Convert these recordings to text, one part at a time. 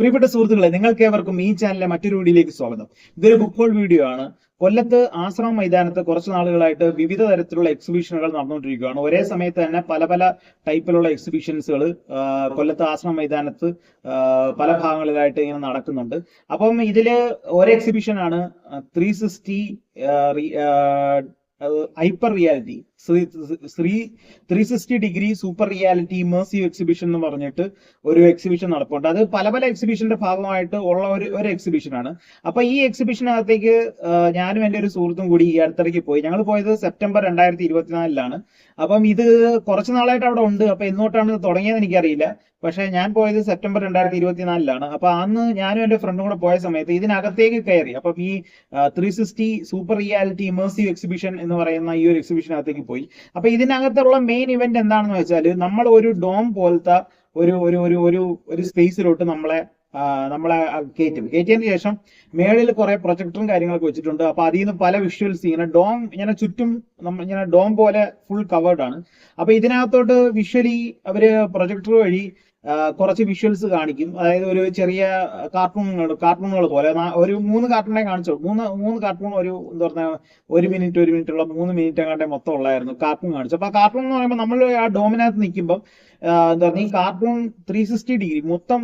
പ്രിയപ്പെട്ട സുഹൃത്തുക്കളെ നിങ്ങൾക്ക് ഏവർക്കും ഈ ചാനലിലെ മറ്റൊരു വീഡിയോയിലേക്ക് സ്വാഗതം. ഇതൊരു ബുക്ക് ഹോൾ വീഡിയോ ആണ്. കൊല്ലത്ത് ആശ്രമ മൈതാനത്ത് കുറച്ച് നാളുകളായിട്ട് വിവിധ തരത്തിലുള്ള എക്സിബിഷനുകൾ നടന്നുകൊണ്ടിരിക്കുകയാണ്. ഒരേ സമയത്ത് തന്നെ പല പല ടൈപ്പിലുള്ള എക്സിബിഷൻസുകൾ കൊല്ലത്ത് ആശ്രമ മൈതാനത്ത് പല ഭാഗങ്ങളിലായിട്ട് ഇങ്ങനെ നടക്കുന്നുണ്ട്. അപ്പം ഇതിൽ ഒരു എക്സിബിഷനാണ് three sixty hyper reality Shri three sixty degree super reality immersive exhibition എന്ന് പറഞ്ഞിട്ട് ഒരു എക്സിബിഷൻ നടപ്പുണ്ട്. അത് പല പല എക്സിബിഷന്റെ ഭാഗമായിട്ട് ഉള്ള ഒരു ഒരു എക്സിബിഷനാണ് അപ്പൊ ഈ എക്സിബിഷനകത്തേക്ക് ഞാനും എന്റെ ഒരു സുഹൃത്തും കൂടി ഈ അടുത്തിടയ്ക്ക് പോയി. ഞങ്ങൾ പോയത് സെപ്റ്റംബർ രണ്ടായിരത്തി ഇരുപത്തിനാലിലാണ്. അപ്പം ഇത് കുറച്ച് നാളായിട്ട് അവിടെ ഉണ്ട്. അപ്പൊ എന്നോട്ടാണ് ഇത് തുടങ്ങിയത് എനിക്കറിയില്ല. പക്ഷെ ഞാൻ പോയത് സെപ്റ്റംബർ രണ്ടായിരത്തി ഇരുപത്തിനാലിലാണ് അപ്പൊ അന്ന് ഞാനും എന്റെ ഫ്രണ്ടും കൂടെ പോയ സമയത്ത് ഇതിനകത്തേക്ക് കയറി. അപ്പം ഈ three sixty super reality immersive exhibition എന്ന് പറയുന്ന ഈ ഒരു എക്സിബിഷനകത്തേക്ക് പോയി. അപ്പൊ ഇതിനകത്തുള്ള മെയിൻ ഇവന്റ് എന്താണെന്ന് വെച്ചാൽ നമ്മൾ ഒരു ഡോം പോലത്തെ ഒരു ഒരു ഒരു ഒരു ഒരു സ്പേസിലോട്ട് നമ്മളെ നമ്മളെ കയറ്റും. കയറ്റിയതിന് ശേഷം മേളിൽ കുറെ പ്രൊജക്ടറും കാര്യങ്ങളൊക്കെ വെച്ചിട്ടുണ്ട്. അപ്പൊ അതിൽ നിന്ന് പല വിഷ്വൽസ് ഇങ്ങനെ ഡോം ഇങ്ങനെ ചുറ്റും നമ്മൾ ഇങ്ങനെ ഡോം പോലെ ഫുൾ കവേർഡ് ആണ്. അപ്പൊ ഇതിനകത്തോട്ട് വിഷ്വലി അവർ പ്രൊജക്ടർ വഴി കുറച്ച് വിഷ്വൽസ് കാണിക്കും. അതായത് ഒരു ചെറിയ കാർട്ടൂണുകൾ കാർട്ടൂണുകൾ പോലെ. ഒരു മൂന്ന് കാർട്ടൂണെ കാണിച്ചോളൂ മൂന്ന് മൂന്ന് കാർട്ടൂൺ ഒരു എന്താ പറഞ്ഞാൽ ഒരു മിനിറ്റ് ഒരു മിനിറ്റ് ഉള്ള മൂന്ന് മിനിറ്റ് അങ്ങാണ്ടെ മൊത്തം ഉള്ളായിരുന്നു കാർട്ടൂൺ കാണിച്ചു അപ്പൊ കാർട്ടൂൺ എന്ന് പറയുമ്പോൾ നമ്മൾ ആ ഡോമിനകത്ത് നിൽക്കുമ്പോൾ എന്താ പറഞ്ഞാൽ കാർട്ടൂൺ ത്രീ സിക്സ്റ്റി ഡിഗ്രി മൊത്തം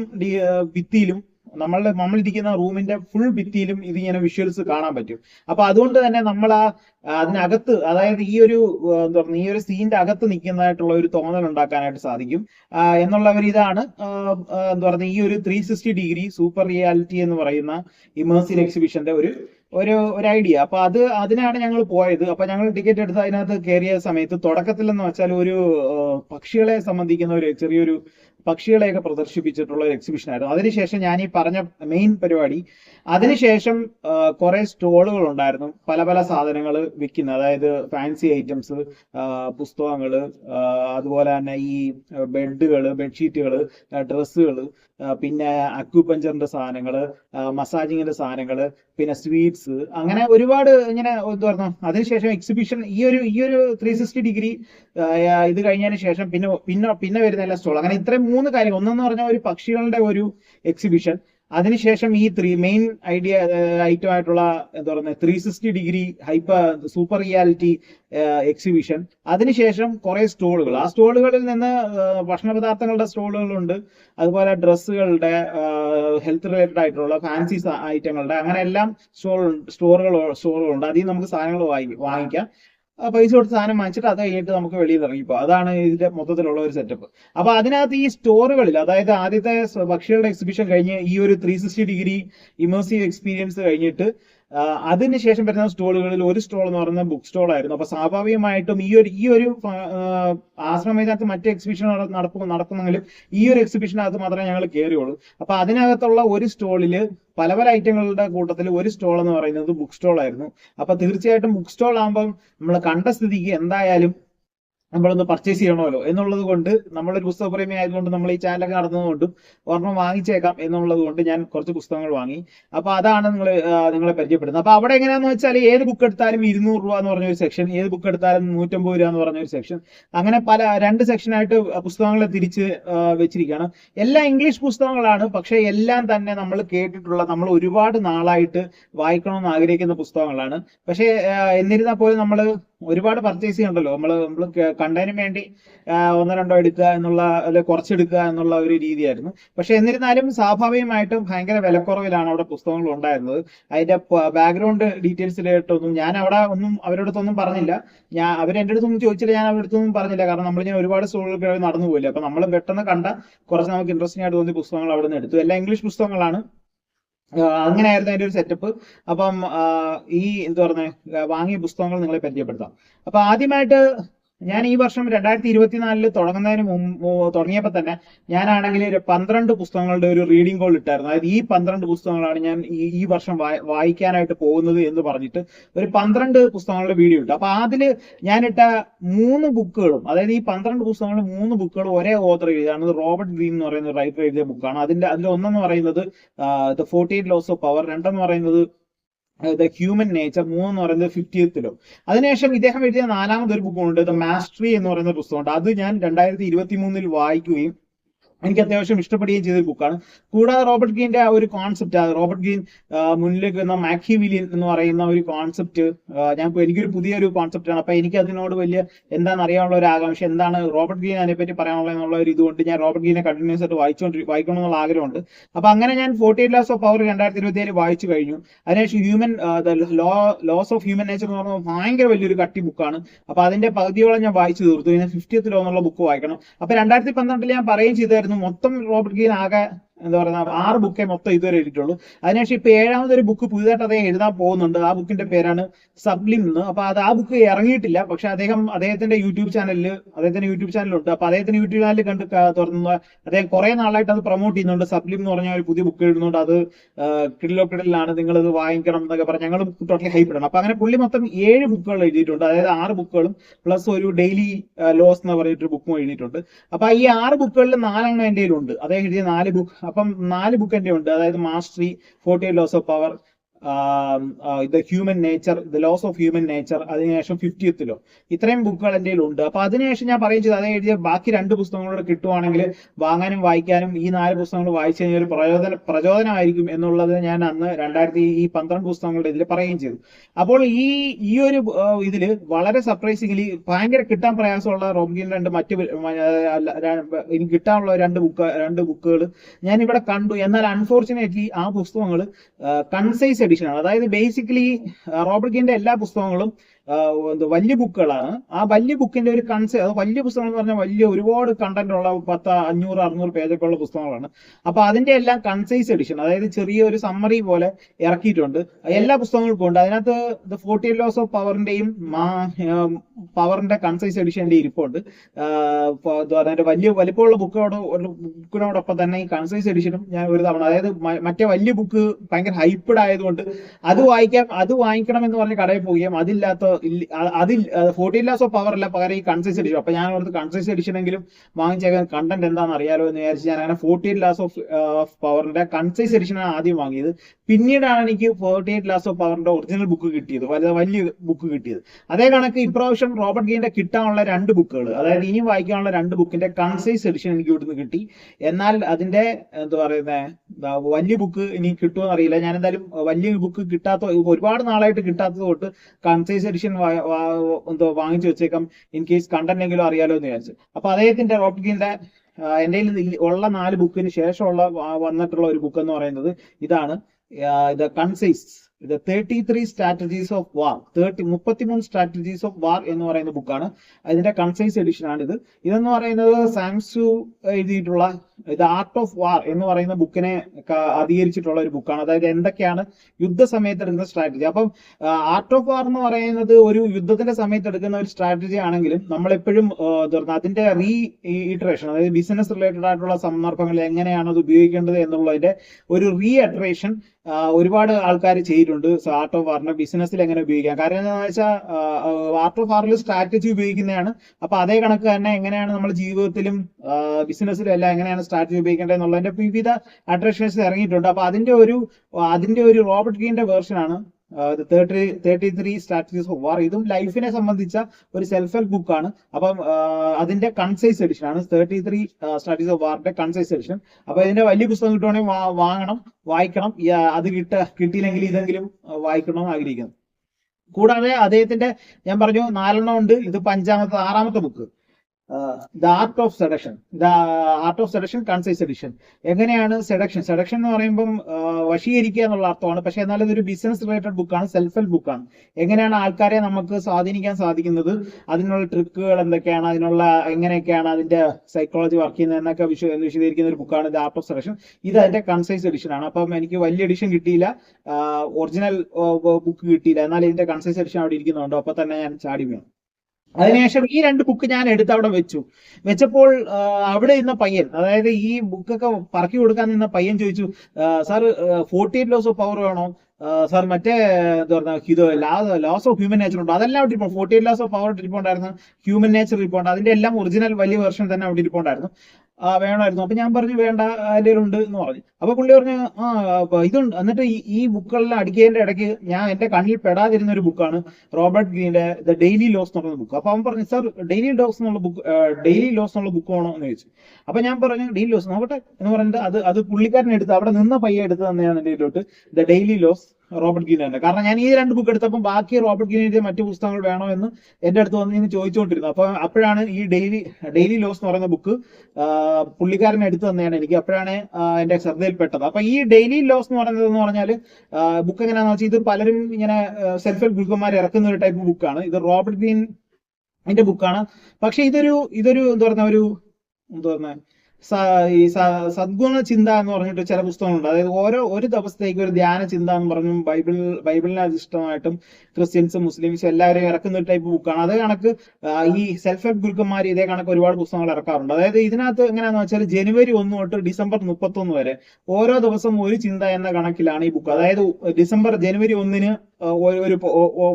ഭിത്തിയിലും നമ്മളുടെ നമ്മളിരിക്കുന്ന റൂമിന്റെ ഫുൾ ഭിത്തിയിലും ഇത് ഇങ്ങനെ വിഷ്വൽസ് കാണാൻ പറ്റും. അപ്പൊ അതുകൊണ്ട് തന്നെ നമ്മൾ ആ അതിനകത്ത് അതായത് ഈ ഒരു എന്താ പറയുക ഈ ഒരു സീനിന്റെ അകത്ത് നിൽക്കുന്നതായിട്ടുള്ള ഒരു തോന്നൽ ഉണ്ടാക്കാനായിട്ട് സാധിക്കും. എന്നുള്ളവർ ഇതാണ് എന്താ പറയുക ഈ ഒരു three sixty degree super reality എന്ന് പറയുന്ന ഇമേഴ്സീവ് എക്സിബിഷന്റെ ഒരു ഒരു ഒരു ഐഡിയ അപ്പൊ അത് അതിനാണ് ഞങ്ങൾ പോയത്. അപ്പൊ ഞങ്ങൾ ടിക്കറ്റ് എടുത്ത് അതിനകത്ത് കയറിയ സമയത്ത് തുടക്കത്തിൽ എന്ന് വെച്ചാൽ ഒരു പക്ഷികളെ സംബന്ധിക്കുന്ന ഒരു ചെറിയൊരു പക്ഷികളെയൊക്കെ പ്രദർശിപ്പിച്ചിട്ടുള്ള ഒരു എക്സിബിഷൻ ആയിരുന്നു. അതിനുശേഷം ഞാൻ ഈ പറഞ്ഞ മെയിൻ പരിപാടി അതിനുശേഷം കുറെ സ്റ്റോളുകൾ ഉണ്ടായിരുന്നു. പല പല സാധനങ്ങൾ വിൽക്കുന്ന അതായത് ഫാൻസി ഐറ്റംസ് പുസ്തകങ്ങൾ അതുപോലെ തന്നെ ഈ ബെഡുകൾ ബെഡ്ഷീറ്റുകൾ ഡ്രസ്സുകൾ പിന്നെ അക്യുപഞ്ചറിന്റെ സാധനങ്ങൾ മസാജിങ്ങിന്റെ സാധനങ്ങൾ പിന്നെ സ്വീറ്റ്സ് അങ്ങനെ ഒരുപാട് ഇങ്ങനെ പറയുക അതിനുശേഷം എക്സിബിഷൻ ഈ ഒരു ഈ ഒരു ത്രീ സിക്സ്റ്റി ഡിഗ്രി ഇത് കഴിഞ്ഞതിന് ശേഷം പിന്നെ പിന്നെ പിന്നെ വരുന്ന എല്ലാ സ്റ്റോൾ അങ്ങനെ ഇത്രയും മൂന്ന് കാര്യങ്ങൾ. ഒന്നെന്ന് പറഞ്ഞാൽ ഒരു പക്ഷികളുടെ ഒരു എക്സിബിഷൻ അതിനുശേഷം ഈ ത്രീ മെയിൻ ഐഡിയ ഐറ്റം ആയിട്ടുള്ള എന്താ പറയുക three sixty degree hyper super reality exhibition അതിനുശേഷം കുറെ സ്റ്റോളുകൾ. ആ സ്റ്റോളുകളിൽ നിന്ന് ഭക്ഷണപദാർത്ഥങ്ങളുടെ ഭക്ഷണ പദാർത്ഥങ്ങളുടെ സ്റ്റോളുകളുണ്ട്. അതുപോലെ ഡ്രസ്സുകളുടെ ഹെൽത്ത് റിലേറ്റഡ് ആയിട്ടുള്ള ഫാൻസി ഐറ്റങ്ങളുടെ അങ്ങനെ എല്ലാം സ്റ്റോൾ സ്റ്റോറുകൾ സ്റ്റോറുകളുണ്ട്. അതിൽ നമുക്ക് സാധനങ്ങൾ വാങ്ങി വാങ്ങിക്കാം. പൈസ കൊടുത്ത് സാധനം വാങ്ങിച്ചിട്ട് അത് കഴിഞ്ഞിട്ട് നമുക്ക് വെളിയിൽ ഇറങ്ങിപ്പോ അതാണ് ഇതിന്റെ മൊത്തത്തിലുള്ള ഒരു സെറ്റപ്പ് അപ്പൊ അതിനകത്ത് ഈ സ്റ്റോറുകളിൽ അതായത് ആദ്യത്തെ പക്ഷികളുടെ എക്സിബിഷൻ കഴിഞ്ഞ് ഈ ഒരു three sixty degree immersive experience കഴിഞ്ഞിട്ട് അതിനുശേഷം വരുന്ന സ്റ്റോളുകളിൽ ഒരു സ്റ്റോൾ എന്ന് പറയുന്നത് ബുക്ക് സ്റ്റോൾ ആയിരുന്നു. അപ്പൊ സ്വാഭാവികമായിട്ടും ഈ ഒരു ഈ ഒരു ആശ്രമ മറ്റു എക്സിബിഷൻ നടക്കും നടക്കുന്നെങ്കിലും ഈ ഒരു എക്സിബിഷനകത്ത് മാത്രമേ ഞങ്ങൾ കയറിയുള്ളൂ അപ്പൊ അതിനകത്തുള്ള ഒരു സ്റ്റോളിൽ പല പല ഐറ്റങ്ങളുടെ കൂട്ടത്തിൽ ഒരു സ്റ്റോൾ എന്ന് പറയുന്നത് ബുക്ക് സ്റ്റോൾ ആയിരുന്നു. അപ്പൊ തീർച്ചയായിട്ടും ബുക്ക് സ്റ്റോൾ ആകുമ്പോൾ നമ്മൾ കണ്ട സ്ഥിതിക്ക് എന്തായാലും നമ്മളൊന്ന് പർച്ചേസ് ചെയ്യണമല്ലോ. എന്നുള്ളത് കൊണ്ട് നമ്മളൊരു പുസ്തകപ്രേമി ആയതുകൊണ്ട് നമ്മൾ ഈ ചാനലൊക്കെ നടന്നതുകൊണ്ടും ഓർമ്മ വാങ്ങിച്ചേക്കാം എന്നുള്ളത് കൊണ്ട് ഞാൻ കുറച്ച് പുസ്തകങ്ങൾ വാങ്ങി. അപ്പൊ അതാണ് നിങ്ങൾ നിങ്ങളെ പരിചയപ്പെടുന്നത് അപ്പൊ അവിടെ എങ്ങനെയാന്ന് വെച്ചാൽ ഏത് ബുക്ക് എടുത്താലും ഇരുന്നൂറ് രൂപ എന്ന് പറഞ്ഞ ഒരു സെക്ഷൻ ഏത് ബുക്ക് എടുത്താലും നൂറ്റമ്പത് രൂപ എന്ന് പറഞ്ഞ ഒരു സെക്ഷൻ അങ്ങനെ പല രണ്ട് സെക്ഷനായിട്ട് പുസ്തകങ്ങളെ തിരിച്ച് വെച്ചിരിക്കുകയാണ്. എല്ലാം ഇംഗ്ലീഷ് പുസ്തകങ്ങളാണ് പക്ഷെ എല്ലാം തന്നെ നമ്മൾ കേട്ടിട്ടുള്ള നമ്മൾ ഒരുപാട് നാളായിട്ട് വായിക്കണമെന്ന് ആഗ്രഹിക്കുന്ന പുസ്തകങ്ങളാണ്. പക്ഷേ എന്നിരുന്നാൽ പോലും നമ്മൾ ഒരുപാട് പർച്ചേസ് ചെയ്യണ്ടല്ലോ. നമ്മൾ നമ്മൾ കണ്ടതിന് വേണ്ടി ഒന്ന് രണ്ടോ എടുക്കുക എന്നുള്ള അല്ലെ കുറച്ചെടുക്കുക എന്നുള്ള ഒരു രീതിയായിരുന്നു. പക്ഷെ എന്നിരുന്നാലും സ്വാഭാവികമായിട്ടും ഭയങ്കര വിലക്കുറവിലാണ് അവിടെ പുസ്തകങ്ങൾ ഉണ്ടായിരുന്നത്. അതിന്റെ ബാക്ക്ഗ്രൗണ്ട് ഡീറ്റെയിൽസിലായിട്ടൊന്നും ഞാൻ അവിടെ ഒന്നും അവരുടെ അടുത്തൊന്നും പറഞ്ഞില്ല. ഞാൻ അവർ എന്റെ അടുത്തൊന്നും ചോദിച്ചില്ല ഞാൻ അവരുടെ അടുത്തൊന്നും പറഞ്ഞില്ല. കാരണം നമ്മൾ ഞാൻ ഒരുപാട് സ്കൂളുകൾ നടന്നു പോയില്ല അപ്പൊ നമ്മൾ പെട്ടെന്ന് കണ്ട കുറച്ച് നമുക്ക് ഇൻട്രസ്റ്റിംഗ് ആയിട്ട് തോന്നിയ പുസ്തകങ്ങൾ അവിടെ നിന്ന് എടുത്തു. എല്ലാം ഇംഗ്ലീഷ് പുസ്തകങ്ങളാണ്. അങ്ങനെയായിരുന്നു അതിന്റെ ഒരു സെറ്റപ്പ് അപ്പം ഈ എന്താ പറഞ്ഞ വാങ്ങിയ പുസ്തകങ്ങൾ നിങ്ങളെ പരിചയപ്പെടുത്താം. അപ്പൊ ആദ്യമായിട്ട് ഞാൻ ഈ വർഷം രണ്ടായിരത്തി ഇരുപത്തിനാലിൽ തുടങ്ങുന്നതിന് മുമ്പ് തുടങ്ങിയപ്പോൾ തന്നെ ഞാനാണെങ്കിൽ ഒരു പന്ത്രണ്ട് പുസ്തകങ്ങളുടെ ഒരു റീഡിംഗ് ഗോൾ ഇട്ടായിരുന്നു. അതായത് ഈ പന്ത്രണ്ട് പുസ്തകങ്ങളാണ് ഞാൻ ഈ വർഷം വായി- വായിക്കാനായിട്ട് പോകുന്നത് എന്ന് പറഞ്ഞിട്ട് ഒരു പന്ത്രണ്ട് പുസ്തകങ്ങളുടെ വീഡിയോ ഇട്ടു. അപ്പൊ അതിൽ ഞാനിട്ട മൂന്ന് ബുക്കുകളും അതായത് ഈ പന്ത്രണ്ട് പുസ്തകങ്ങളും മൂന്ന് ബുക്കുകളും ഒരേ ഓതർ എഴുതിയാണ് റോബർട്ട് ഗ്രീൻ എന്ന് പറയുന്ന റൈറ്റർ എഴുതിയ ബുക്കാണ് അതിന്റെ അതിൽ ഒന്നെന്ന് പറയുന്നത് the forty eight laws of power രണ്ടെന്ന് പറയുന്നത് ദ ഹ്യൂമൻ നേച്ചർ മൂന്നെന്ന് പറയുന്നത് ഫിഫ്റ്റിയത്തിലോ അതിനുശേഷം ഇദ്ദേഹം എഴുതിയ നാലാമത് ഒരു ബുക്കുണ്ട് ദ മാസ്റ്ററി എന്ന് പറയുന്ന പുസ്തകമുണ്ട്. അത് ഞാൻ രണ്ടായിരത്തി ഇരുപത്തി മൂന്നിൽ വായിക്കുകയും എനിക്ക് അത്യാവശ്യം ഇഷ്ടപ്പെടുകയും ചെയ്ത ബുക്കാണ് കൂടാതെ റോബർട്ട് ഗീന്റെ ആ ഒരു കോൺസെപ്റ്റ് റോബർട്ട് ഗീൻ മുന്നിലേക്ക് വന്ന മാക്കി വിലിയൻ എന്ന് പറയുന്ന ഒരു കോൺസെപ്റ്റ് ഞാൻ എനിക്കൊരു പുതിയൊരു കോൺസെപ്റ്റ് ആണ്. അപ്പൊ എനിക്ക് അതിനോട് വലിയ എന്താണെന്ന് അറിയാനുള്ള ഒരു ആകാംക്ഷ എന്താണ് റോബർട്ട് ഗീൻ അതിനെപ്പറ്റി പറയാനുള്ള എന്നുള്ള ഒരു ഇതുകൊണ്ട് ഞാൻ റോബർട്ട് ഗീനെ കണ്ടിന്യൂസ് ആയിട്ട് വായിച്ചുകൊണ്ട് വായിക്കണം എന്നുള്ള ആഗ്രഹമുണ്ട്. അപ്പൊ അങ്ങനെ ഞാൻ forty eight laws of power രണ്ടായിരത്തി ഇരുപത്തി ഏഴ് വായിച്ചു കഴിഞ്ഞു. അതിനുശേഷം human law laws of human nature എന്ന് പറഞ്ഞാൽ ഭയങ്കര വലിയൊരു കട്ടി ബുക്കാണ് അപ്പൊ അതിന്റെ പകുതിയോളം ഞാൻ വായിച്ചു തീർത്തു. പിന്നെ ഫിഫ്റ്റിയത്ത് ലോ എന്നുള്ള ബുക്ക് വായിക്കണം. അപ്പൊ രണ്ടായിരത്തി പന്ത്രണ്ടിൽ ഞാൻ പറയുകയും ചെയ്തായിരുന്നു മൊത്തം റോബർട്ട് ഗീൻ ആകെ എന്താ പറയുക ആറ് ബുക്കേ മൊത്തം ഇതുവരെ എഴുതിയിട്ടുള്ളൂ. അതിനുശേഷം ഇപ്പൊ ഒരു ബുക്ക് പുതിയതായിട്ട് അദ്ദേഹം എഴുതാൻ പോകുന്നുണ്ട്. ആ ബുക്കിന്റെ പേരാണ് സബ്ലിം എന്ന്. അപ്പൊ അത് ആ ബുക്ക് ഇറങ്ങിയിട്ടില്ല. പക്ഷെ അദ്ദേഹം അദ്ദേഹത്തിന്റെ യൂട്യൂബ് ചാനലിൽ അദ്ദേഹത്തിന്റെ യൂട്യൂബ് ചാനലുണ്ട് അപ്പൊ അദ്ദേഹത്തിന്റെ യൂട്യൂബ് ചാനൽ കണ്ട് തുറന്ന അദ്ദേഹം കുറെ നാളായിട്ട് അത് പ്രൊമോട്ട് ചെയ്യുന്നുണ്ട്. സബ്ലിം എന്ന് പറഞ്ഞ ഒരു പുതിയ ബുക്ക് എഴുതുന്നുണ്ട്. അത് കിഡിലോ കിഡിലാണ് നിങ്ങൾ ഇത് വാങ്ങിക്കണം എന്നൊക്കെ പറഞ്ഞ് ഞങ്ങൾ ടോട്ടലി ഹൈപ്പ് ഇടണം. അപ്പൊ അങ്ങനെ പുള്ളി മൊത്തം ഏഴ് ബുക്കുകൾ എഴുതിയിട്ടുണ്ട്. അതായത് ആറ് ബുക്കുകളും പ്ലസ് ഒരു ഡെയിലി ലോസ് എന്ന് പറഞ്ഞിട്ടൊരു ബുക്കും എഴുതിയിട്ടുണ്ട്. അപ്പൊ ഈ ആറ് ബുക്കുകളിൽ നാലെണ്ണം എന്റെ കയ്യിലുണ്ട്. അദ്ദേഹം എഴുതിയ നാല് ബുക്ക് അപ്പം നാല് ബുക്ക് എന്റെ ഉണ്ട്. അതായത് mastery forty eight laws of power the human nature the laws of human nature അതിനുശേഷം ഫിഫ്റ്റിയത്തിലോ ഇത്രയും ബുക്കുകൾ എന്റെ ഉണ്ട്. അപ്പൊ അതിനുശേഷം ഞാൻ പറയും ചെയ്ത്. എഴുതിയ ബാക്കി രണ്ട് പുസ്തകങ്ങളോട് കിട്ടുവാണെങ്കിൽ വാങ്ങാനും വായിക്കാനും ഈ നാല് പുസ്തകങ്ങൾ വായിച്ചു കഴിഞ്ഞാൽ ഒരു പ്രയോജന പ്രചോദനമായിരിക്കും എന്നുള്ളത് ഞാൻ അന്ന് രണ്ടായിരത്തി ഈ പന്ത്രണ്ട് പുസ്തകങ്ങളുടെ ഇതിൽ പറയുകയും ചെയ്തു. അപ്പോൾ ഈ ഈ ഒരു ഇതിൽ വളരെ സർപ്രൈസിംഗ്ലി ഭയങ്കര കിട്ടാൻ പ്രയാസമുള്ള റോംഗിൻ രണ്ട് മറ്റ് എനിക്ക് കിട്ടാനുള്ള രണ്ട് ബുക്ക് രണ്ട് ബുക്കുകൾ ഞാൻ ഇവിടെ കണ്ടു. എന്നാൽ അൺഫോർച്ചുനേറ്റ്ലി ആ പുസ്തകങ്ങൾ കൺസൈസ് എഡിഷൻ ആണ്. അതായത് ബേസിക്കലി റോബർട്ട് ഗീന്റെ എല്ലാ പുസ്തകങ്ങളും എന്ത് വലിയ ബുക്കുകളാണ്. ആ വലിയ ബുക്കിന്റെ ഒരു കൺസെ അത് വലിയ പുസ്തകം എന്ന് പറഞ്ഞാൽ വലിയ ഒരുപാട് കണ്ടന്റ് ഉള്ള പത്ത് അഞ്ഞൂറ് അറുന്നൂറ് പേജൊക്കെ ഉള്ള പുസ്തകങ്ങളാണ്. അപ്പൊ അതിന്റെ എല്ലാം കൺസൈസ് എഡിഷൻ അതായത് ചെറിയ ഒരു സമ്മറി പോലെ ഇറക്കിയിട്ടുണ്ട്. എല്ലാ പുസ്തകങ്ങൾക്കും ഉണ്ട്. അതിനകത്ത് ദ ഫോർട്ടി ലോസ് ഓഫ് പവറിന്റെയും പവറിന്റെ കൺസൈസ് എഡിഷന്റെ ഇരിപ്പുണ്ട്. അതിന്റെ വലിയ വലിപ്പമുള്ള ബുക്കോട് ബുക്കിനോടൊപ്പം തന്നെ ഈ കൺസൈസ് എഡിഷനും ഞാൻ ഒരു തവണ അതായത് മറ്റേ വലിയ ബുക്ക് ഭയങ്കര ഹൈപ്പഡ് ആയതുകൊണ്ട് അത് വായിക്കാം അത് വാങ്ങിക്കണം എന്ന് പറഞ്ഞ് കടയിൽ പോവുകയും അതില്ലാത്ത അതിൽ ഫോർട്ടീൻ ലാസ് ഓഫ് പവർ അല്ല പകരം ഈ കൺസൈസ് എഡിഷൻ അപ്പൊ ഞാൻ ഓർത്ത് കൺസൈസ് എഡിഷൻ എങ്കിലും വാങ്ങിച്ചേക്കാൻ കണ്ടന്റ് എന്താണെന്ന് അറിയാലോ എന്ന് വിചാരിച്ച് ഞാൻ അങ്ങനെ ഫോർട്ടി എയ്റ്റ് ലാസ് ഓഫ് പവറിന്റെ കൺസൈസ് എഡിഷൻ ആണ് ആദ്യം വാങ്ങിയത്. പിന്നീടാണ് എനിക്ക് ഫോർട്ടി എയ്റ്റ് ലാസ് ഓഫ് പവറിന്റെ ഒറിജിനൽ ബുക്ക് കിട്ടിയത്. വലിയ വലിയ ബുക്ക് കിട്ടിയത്. അതേ കണക്ക് ഇപ്രാവശ്യം റോബർട്ട് ഗെയിന്റെ കിട്ടാനുള്ള രണ്ട് ബുക്കുകൾ അതായത് ഇനി വായിക്കാനുള്ള രണ്ട് ബുക്കിന്റെ കൺസൈസ് എഡിഷൻ എനിക്ക് ഇവിടുന്ന് കിട്ടി. എന്നാൽ അതിന്റെ എന്താ പറയുന്നത് വലിയ ബുക്ക് ഇനി കിട്ടുമോ അറിയില്ല. ഞാൻ എന്തായാലും വലിയ ബുക്ക് കിട്ടാത്ത ഒരുപാട് നാളായിട്ട് കിട്ടാത്തത് തൊട്ട് കൺസൈസ് എഡിഷൻ എന്തോ വാങ്ങിച്ചു വെച്ചേക്കാം. ഇൻ കേസ് കണ്ടെന്നെങ്കിലും അറിയാലോ എന്ന് വിചാരിച്ചു. അപ്പൊ അദ്ദേഹത്തിന്റെ റോപ്പിക്കിന്റെ എന്റെ ഉള്ള നാല് ബുക്കിന് ശേഷമുള്ള വന്നിട്ടുള്ള ഒരു ബുക്ക് എന്ന് പറയുന്നത് ഇതാണ്. ഇത് കൺസൈസ് ഇത് thirty three strategies of war thirty മുപ്പത്തിമൂന്ന് സ്ട്രാറ്റജീസ് ഓഫ് വാർ എന്ന് പറയുന്ന ബുക്കാണ് അതിന്റെ കൺസൈസ് എഡിഷൻ ആണ് ഇത്. ഇതെന്ന് പറയുന്നത് സാംസു എഴുതിയിട്ടുള്ള ഇത് ആർട്ട് ഓഫ് വാർ എന്ന് പറയുന്ന ബുക്കിനെ അധികരിച്ചിട്ടുള്ള ഒരു ബുക്കാണ് അതായത് എന്തൊക്കെയാണ് യുദ്ധസമയത്ത് എടുക്കുന്ന സ്ട്രാറ്റജി അപ്പം ആർട്ട് ഓഫ് വാർ എന്ന് പറയുന്നത് ഒരു യുദ്ധത്തിന്റെ സമയത്ത് എടുക്കുന്ന ഒരു സ്ട്രാറ്റജി ആണെങ്കിലും നമ്മൾ എപ്പോഴും അതിന്റെ റീ അതായത് ബിസിനസ് റിലേറ്റഡ് ആയിട്ടുള്ള സന്ദർഭങ്ങളിൽ എങ്ങനെയാണ് അത് ഉപയോഗിക്കേണ്ടത് എന്നുള്ളതിന്റെ ഒരു റീ ഒരുപാട് ആൾക്കാർ ചെയ്തിട്ടുണ്ട്. ആർട്ട് ഓഫ് വാറിന്റെ ബിസിനസ്സിൽ എങ്ങനെ ഉപയോഗിക്കാം? കാരണം എന്താണെന്ന് വെച്ചാൽ ആർട്ട് ഓഫ് വാറിൽ സ്ട്രാറ്റജി ഉപയോഗിക്കുന്നതാണ്. അപ്പൊ അതേ കണക്ക് തന്നെ എങ്ങനെയാണ് നമ്മൾ ജീവിതത്തിലും ബിസിനസ്സിലും എല്ലാം എങ്ങനെയാണ് സ്ട്രാറ്റജി ഉപയോഗിക്കേണ്ടത് എന്നുള്ളതിന്റെ വിവിധ അട്രേഷൻസ് ഇറങ്ങിയിട്ടുണ്ട്. അപ്പൊ അതിന്റെ ഒരു അതിന്റെ ഒരു റോബർട്ട് ഗീന്റെ വേർഷൻ ആണ്. Thirty thirty three strategies of war ഇതും ലൈഫിനെ സംബന്ധിച്ച ഒരു സെൽഫ് ഹെൽപ്പ് ബുക്കാണ് അപ്പം അതിന്റെ കൺസൈസ് എഡിഷൻ ആണ് തേർട്ടി ത്രീ സ്ട്രാറ്റജീസ് ഓഫ് വാറിന്റെ കൺസൈസ് എഡിഷൻ അപ്പൊ ഇതിന്റെ വലിയ പുസ്തകം കിട്ടുവാണെങ്കിൽ വാങ്ങണം വായിക്കണം. അത് കിട്ട കിട്ടിയില്ലെങ്കിൽ ഇതെങ്കിലും വായിക്കണം വായിക്കണമെന്ന് ആഗ്രഹിക്കുന്നു. കൂടാതെ അദ്ദേഹത്തിന്റെ ഞാൻ പറഞ്ഞു നാലെണ്ണം ഉണ്ട്. ഇത് അഞ്ചാമത്തെ ആറാമത്തെ book the art of seduction the art of seduction concise edition എങ്ങനെയാണ് സെഡക്ഷൻ സെഡക്ഷൻ എന്ന് പറയുമ്പം വശീകരിക്കുക എന്നുള്ള അർത്ഥമാണ്. പക്ഷെ എന്നാൽ ഇതൊരു ബിസിനസ് റിലേറ്റഡ് ബുക്കാണ് സെൽഫ് ഹെൽപ്പ് ബുക്കാണ് എങ്ങനെയാണ് ആൾക്കാരെ നമുക്ക് സ്വാധീനിക്കാൻ സാധിക്കുന്നത്? അതിനുള്ള ട്രിക്കുകൾ എന്തൊക്കെയാണ്? അതിനുള്ള എങ്ങനെയൊക്കെയാണ് അതിന്റെ സൈക്കോളജി വർക്ക് ചെയ്യുന്നത് എന്നൊക്കെ വിശ വിശദീകരിക്കുന്ന ഒരു ബുക്കാണ് ദ ആർട്ട് ഓഫ് സെഡക്ഷൻ ഇത് അതിന്റെ കൺസൈസ് എഡിഷൻ ആണ്. അപ്പം എനിക്ക് വലിയ എഡിഷൻ കിട്ടിയില്ല. ഒറിജിനൽ ബുക്ക് കിട്ടിയില്ല. എന്നാൽ ഇതിന്റെ കൺസൈസ് എഡിഷൻ അവിടെ ഇരിക്കുന്നുണ്ടോ. അപ്പൊ തന്നെ ഞാൻ ചാടി വീണു. അതിനുശേഷം ഈ രണ്ട് ബുക്ക് ഞാൻ എടുത്ത് അവിടെ വെച്ചു. വെച്ചപ്പോൾ അവിടെ ഇന്ന പയ്യൻ അതായത് ഈ ബുക്കൊക്കെ പറക്കി കൊടുക്കാൻ നിന്ന പയ്യൻ ചോദിച്ചു sir forty eight laws of power വേണോ? സാർ മറ്റേ എന്താ പറയുക ഇത് ലോസ് ഓഫ് ഹ്യൂമൻ നേച്ചർ ഉണ്ടോ? അതെല്ലാം അവിടെ ഇരിപ്പുണ്ട്. Forty eight laws of power ഇരിപ്പുണ്ടായിരുന്നു. Human nature ഇരിപ്പുണ്ട്. അതിന്റെ എല്ലാം ഒറിജിനൽ വലിയ വെർഷൻ തന്നെ അവിടെ ഇരിപ്പുണ്ടായിരുന്നു. ആ വേണമായിരുന്നു. അപ്പൊ ഞാൻ പറഞ്ഞു വേണ്ട ഉണ്ട് എന്ന് പറഞ്ഞു. അപ്പൊ പുള്ളി പറഞ്ഞു ആ ഇതുണ്ട്. എന്നിട്ട് ഈ ബുക്കുകളെല്ലാം അടിക്കുന്നതിന്റെ ഇടയ്ക്ക് ഞാൻ എന്റെ കണ്ണിൽ പെടാതിരുന്ന ഒരു ബുക്കാണ് റോബർട്ട് ഗ്രീന്റെ ദ ഡെയിലി ലോസ് എന്ന് പറയുന്ന ബുക്ക്. അപ്പൊ അവൻ പറഞ്ഞു സാർ ഡെയിലി ലോസ് എന്നുള്ള ബുക്ക് ഡെയിലി ലോസ് എന്നുള്ള ബുക്ക് ആണോ എന്ന് ചോദിച്ചു. അപ്പൊ ഞാൻ പറഞ്ഞു ഡെയിലി ലോസ് നോക്കട്ടെ. എന്ന് പറഞ്ഞിട്ട് അത് അത് പുള്ളിക്കാരൻ എടുത്ത് അവിടെ നിന്ന പയ്യ എടുത്ത് തന്നെയാണ് എന്റെ ഇതിലോട്ട് ദ ഡെയിലി ലോസ്. റോബർട്ട് ഗീനറിന്റെ കാരണം ഞാൻ ഈ രണ്ട് ബുക്ക് എടുത്തപ്പോൾ ബാക്കി റോബർട്ട് എഴുതിയ മറ്റു പുസ്തകങ്ങൾ വേണോ എന്ന് എന്റെ അടുത്ത് വന്ന് ഇന്ന് ചോദിച്ചുകൊണ്ടിരുന്നു. അപ്പൊ അപ്പോഴാണ് ഈ ഡെയിലി ഡെയിലി ലോസ് എന്ന് പറയുന്ന ബുക്ക് പുള്ളിക്കാരൻ എടുത്തു തന്നെയാണ് എനിക്ക് അപ്പോഴാണ് എന്റെ ശ്രദ്ധയിൽപ്പെട്ടത്. അപ്പൊ ഈ ഡെയിലി ലോസ് എന്ന് പറയുന്നത് എന്ന് പറഞ്ഞാൽ ബുക്ക് എങ്ങനെയാണെന്ന് വെച്ചാൽ ഇത് പലരും ഇങ്ങനെ സെൽഫ് ഹെൽപ്പ് ഗ്രൂപ്പുമാർ ഇറക്കുന്ന ഒരു ടൈപ്പ് ബുക്കാണ് ഇത് റോബർട്ട് ഗീൻ അതിന്റെ ബുക്കാണ് പക്ഷെ ഇതൊരു ഇതൊരു എന്താ പറയുക ഒരു എന്താ സ- ഈ സദ്ഗുണ ചിന്ത എന്ന് പറഞ്ഞിട്ട് ചില പുസ്തകങ്ങളുണ്ട്. അതായത് ഓരോ ഒരു ദിവസത്തേക്ക് ഒരു ധ്യാന ചിന്ത എന്ന് പറഞ്ഞും ബൈബിൾ ബൈബിളിനെ അധിഷ്ഠമായിട്ടും ക്രിസ്ത്യൻസും മുസ്ലിംസും എല്ലാവരും ഇറക്കുന്ന ഒരു ടൈപ്പ് ബുക്കാണ് അത് കണക്ക് ഈ സെൽഫ് ഹെൽപ്പ് ഗുരുക്കന്മാർ ഇതേ കണക്ക് ഒരുപാട് പുസ്തകങ്ങൾ ഇറക്കാറുണ്ട്. അതായത് ഇതിനകത്ത് എങ്ങനെയാന്ന് വെച്ചാൽ ജനുവരി ഒന്ന് തൊട്ട് ഡിസംബർ മുപ്പത്തൊന്ന് വരെ ഓരോ ദിവസം ഒരു ചിന്ത എന്ന കണക്കിലാണ് ഈ ബുക്ക് അതായത് ഡിസംബർ ജനുവരി ഒന്നിന് ഒരു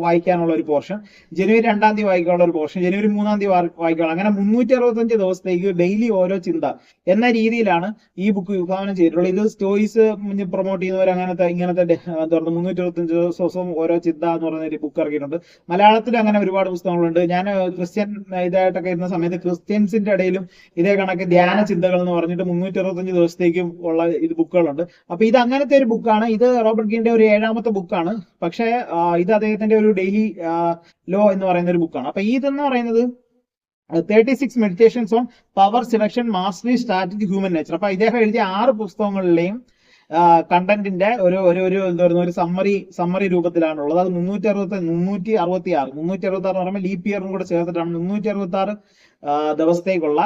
വായിക്കാനുള്ള ഒരു പോർഷൻ ജനുവരി രണ്ടാം തീയതി വായിക്കാനുള്ള ഒരു പോർഷൻ ജനുവരി മൂന്നാം തീയതി വായിക്കാനുള്ള. അങ്ങനെ മുന്നൂറ്റി അറുപത്തഞ്ച് ദിവസത്തേക്ക് ഡെയിലി ഓരോ ചിന്ത എന്ന രീതിയിലാണ് ഈ ബുക്ക് വിഭാവനം ചെയ്തിട്ടുള്ളത്. ഇത് സ്റ്റോറീസ് പ്രൊമോട്ട് ചെയ്യുന്നവർ അങ്ങനത്തെ ഇങ്ങനത്തെ ഡെ- എന്താ മുന്നൂറ്റി അറുപത്തഞ്ച് ദിവസവും ഓരോ ചിന്ത എന്ന് പറയുന്ന ഒരു ബുക്ക് ഇറക്കിയിട്ടുണ്ട്. മലയാളത്തിൽ അങ്ങനെ ഒരുപാട് പുസ്തകങ്ങളുണ്ട്. ഞാൻ ക്രിസ്ത്യൻ ഇതായിട്ടൊക്കെ ഇരുന്ന സമയത്ത് ക്രിസ്ത്യൻസിന്റെ ഇടയിലും ഇതേ കണക്ക് ധ്യാന ചിന്തകൾ എന്ന് പറഞ്ഞിട്ട് മുന്നൂറ്റി അറുപത്തഞ്ച് ദിവസത്തേക്കും ഉള്ള ഇത് ബുക്കുകളുണ്ട് അപ്പൊ ഇത് അങ്ങനത്തെ ഒരു ബുക്കാണ് ഇത് റോബർട്ട് ഗീന്റെ ഒരു ഏഴാമത്തെ ബുക്കാണ് പക്ഷേ ഇത് അദ്ദേഹത്തിന്റെ ഒരു ഡെയിലി ലോ എന്ന് പറയുന്ന ഒരു ബുക്കാണ് അപ്പൊ ഇതെന്ന് പറയുന്നത് thirty six meditations on power selection mastery strategy human nature അപ്പൊ ഇദ്ദേഹം എഴുതിയ ആറ് പുസ്തകങ്ങളിലെയും കണ്ടന്റിന്റെ ഒരു ഒരു ഒരു എന്താ പറയുക ഒരു സമ്മറി സമ്മറി രൂപത്തിലാണുള്ളത്. അത് മുന്നൂറ്റി അറുപത്തി മുന്നൂറ്റി അറുപത്തി ആറ് മുന്നൂറ്റി അറുപത്തി ആറ് പറയുമ്പോൾ ലീപ് ഇയറും കൂടെ ചേർത്തിട്ടാണ്. മുന്നൂറ്റി അറുപത്തി ആറ് ദിവസത്തേക്കുള്ള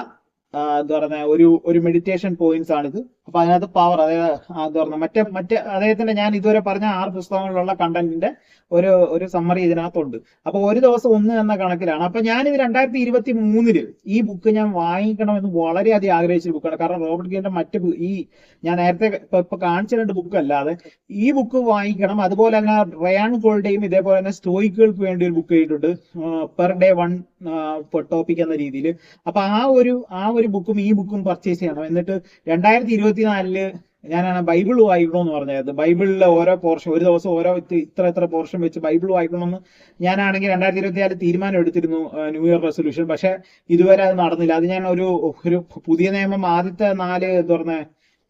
എന്താ പറയുക ഒരു ഒരു മെഡിറ്റേഷൻ പോയിന്റ്സ് ആണിത്. അപ്പൊ അതിനകത്ത് പവർ അതായത് അത് പറഞ്ഞു മറ്റേ മറ്റേ അദ്ദേഹത്തിന്റെ ഞാൻ ഇതുവരെ പറഞ്ഞ ആറ് പുസ്തകങ്ങളിലുള്ള കണ്ടന്റിന്റെ ഒരു ഒരു സമ്മറി ഇതിനകത്തുണ്ട്. അപ്പൊ ഒരു ദിവസം ഒന്ന് എന്ന കണക്കിലാണ്. അപ്പൊ ഞാൻ ഇത് രണ്ടായിരത്തി ഇരുപത്തി മൂന്നിൽ ഈ ബുക്ക് ഞാൻ വാങ്ങിക്കണമെന്ന് വളരെയധികം ആഗ്രഹിച്ച ബുക്കാണ് കാരണം റോബർട്ട് ഗീന്റെ മറ്റ് ഈ ഞാൻ നേരത്തെ ഇപ്പൊ കാണിച്ച രണ്ട് ബുക്ക് അല്ലാതെ ഈ ബുക്ക് വാങ്ങിക്കണം. അതുപോലെ തന്നെ റയാൻ ഗോൾഡേയും ഇതേപോലെ തന്നെ സ്റ്റോയിക്കുകൾക്ക് വേണ്ടി ഒരു ബുക്ക് ചെയ്തിട്ടുണ്ട്. പെർ ഡേ വൺ ടോപ്പിക് എന്ന രീതിയിൽ അപ്പൊ ആ ഒരു ആ ഒരു ബുക്കും ഈ ബുക്കും പർച്ചേസ് ചെയ്യണം. എന്നിട്ട് രണ്ടായിരത്തി ഇരുപത്തിനാലിൽ ഞാനാണ് ബൈബിൾ വായിക്കണമെന്ന് പറഞ്ഞായിരുന്നു ബൈബിളിലെ ഓരോ പോർഷൻ ഒരു ദിവസം ഓരോ ഇത്ര ഇത്ര പോർഷൻ വെച്ച് ബൈബിൾ വായിക്കണമെന്ന് ഞാനാണെങ്കിൽ രണ്ടായിരത്തി ഇരുപത്തിനാല് തീരുമാനം എടുത്തിരുന്നു ന്യൂ ഇയർ റെസൊല്യൂഷൻ പക്ഷെ ഇതുവരെ അത് നടന്നില്ല. അത് ഞാൻ ഒരു ഒരു പുതിയ നിയമം ആദ്യത്തെ നാല് എന്താ പറഞ്ഞ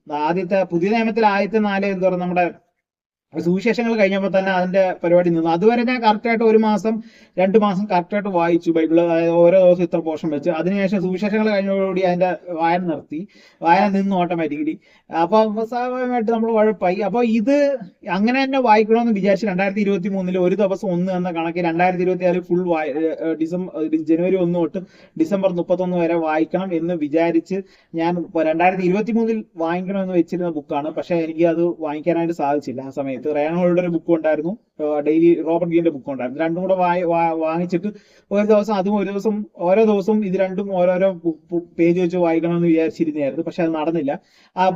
ആദ്യത്തെ പുതിയ നിയമത്തിൽ ആദ്യത്തെ നാല് എന്താ പറഞ്ഞ നമ്മുടെ സുവിശേഷങ്ങൾ കഴിഞ്ഞപ്പോൾ തന്നെ അതിന്റെ പരിപാടി നിന്നു. അതുവരെ ഞാൻ കറക്റ്റ് ആയിട്ട് ഒരു മാസം രണ്ട് മാസം കറക്റ്റ് ആയിട്ട് വായിച്ചു ബൈബിൾ. അതായത് ഓരോ ദിവസം ഇത്ര പോർഷൻ വെച്ച്. അതിനുശേഷം സുവിശേഷങ്ങൾ കഴിഞ്ഞതോടുകൂടി അതിന്റെ വായന നിർത്തി. വായന നിന്നു ഓട്ടോമാറ്റിക്കലി അപ്പൊ സ്വാഭാവികമായിട്ട് നമ്മൾ ഉഴപ്പായി അപ്പൊ ഇത് അങ്ങനെ തന്നെ വായിക്കണമെന്ന് വിചാരിച്ച് രണ്ടായിരത്തി ഇരുപത്തി മൂന്നിൽ ഒരു ദിവസം ഒന്ന് എന്ന കണക്ക് രണ്ടായിരത്തി ഇരുപത്തി ആറ് ഫുൾ ഡിസംബർ ജനുവരി ഒന്ന് തൊട്ട് ഡിസംബർ മുപ്പത്തൊന്ന് വരെ വായിക്കണം എന്ന് വിചാരിച്ച് ഞാൻ രണ്ടായിരത്തി ഇരുപത്തി മൂന്നിൽ വാങ്ങിക്കണമെന്ന് വെച്ചിരുന്ന ബുക്കാണ് പക്ഷെ എനിക്ക് അത് വാങ്ങിക്കാനായിട്ട് സാധിച്ചില്ല ആ സമയത്ത്. റയാൻ ഹോളുടെ ഒരു ബുക്ക് ഉണ്ടായിരുന്നു. ഡെയിലി റോബർട്ട് ഗീന്റെ ബുക്ക് ഉണ്ടായിരുന്നു. രണ്ടും കൂടെ വാങ്ങിച്ചിട്ട് ഒരു ദിവസം അതും ഒരു ദിവസം ഓരോ ദിവസവും ഇത് രണ്ടും ഓരോരോ പേജ് വെച്ച് വായിക്കണമെന്ന് വിചാരിച്ചിരുന്നായിരുന്നു പക്ഷെ അത് നടന്നില്ല.